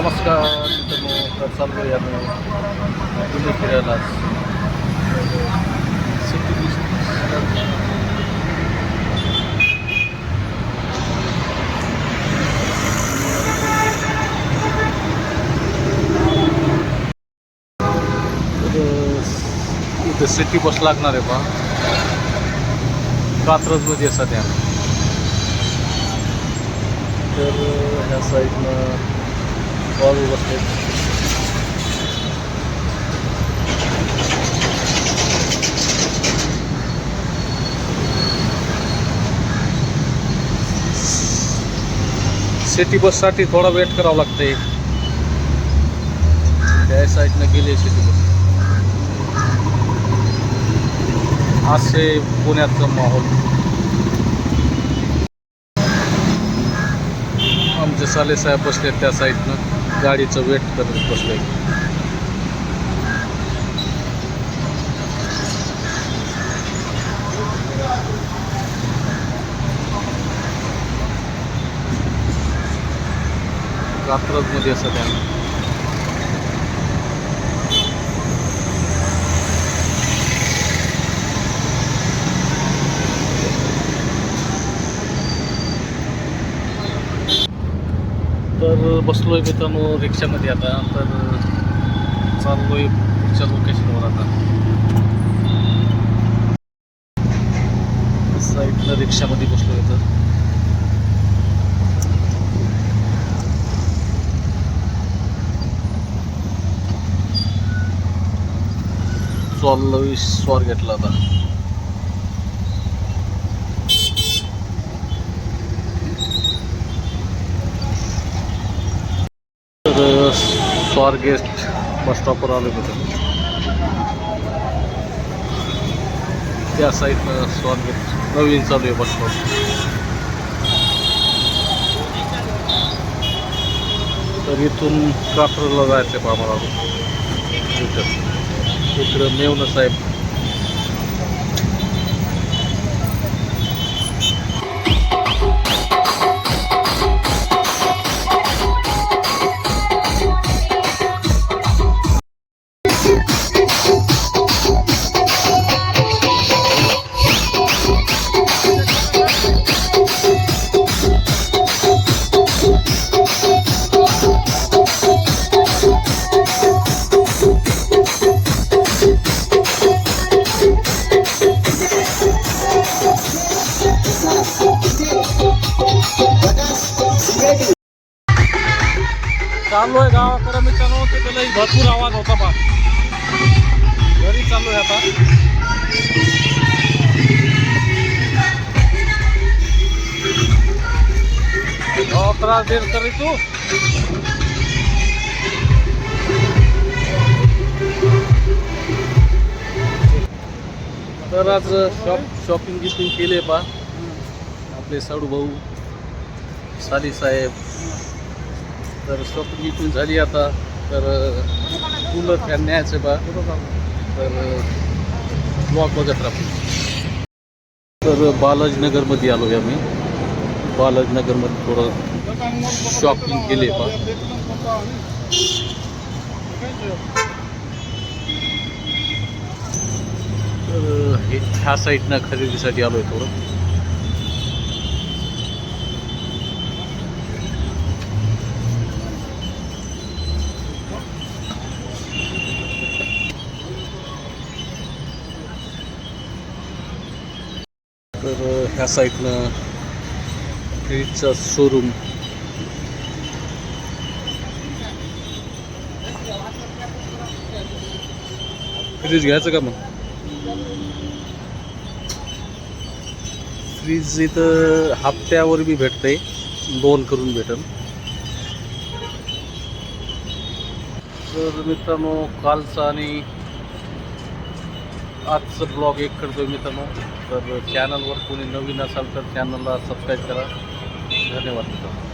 नमस्कार मित्रांनो तर चाललो आहे आम्ही दिल्ली फिरायला. इथं सिटी बस लागणार आहे बा. कात्रजमध्ये आहे सध्या. तर ह्या साईडनं बाजू बसले सिटी बससाठी थोडा वेट करावं लागतंय. त्या साईडनं गेली सिटी बस असे पुण्याचं माहोल. आमचे साले साहेब बसले त्या साईडनं गाडीचं वेट करत बसलोय. रात्रच मध्ये सध्या. तर बसलो आहे मित्रांनो रिक्षामध्ये आता. तर चाललो आहे पुढच्या लोकेशनवर आता. साईडला रिक्षामध्ये बसलो आहे तर स्वार घेतला आता तर स्वारगेट बस स्टॉपवर आलो होतो. त्या साईडनं स्वारगेट नवीन चालू आहे बस स्टॉप तर इथून कात्रला जायचं आहे आम्हाला इथं इकडं मेवणं साहेब चालू आहे गावाकडे मित्रांनो तिथे लई भरपूर आवाज होता पा घरी चालू आहे आता. हो, त्रास देत तरी तू. तर आज शॉप शॉपिंग गिपिंग केले पा आपले साडू भाऊ साली साहेब तर शॉपिंग इथून झाली आता. तर कूलर फॅन न्यायचं बा. तर ब्लॉक बघत राहतो तर बालाजीनगरमध्ये आलो आहे आम्ही. बालाजीनगरमध्ये थोडं शॉपिंग केले बा. तर हे ह्या साईडनं खरेदीसाठी आलो आहे थोडं. तर ह्या साईडनं फ्रीजचा शोरूम फ्रीज घ्यायचं का मग? फ्रीज इथं हप्त्यावर बी भेटते लोन करून भेटल तर मित्रांनो कालचा आणि आजचं ब्लॉग एक करतोय मित्रांनो. तर चॅनलवर कोणी नवीन असाल तर चॅनलला सबस्क्राईब करा. धन्यवाद मित्रांनो.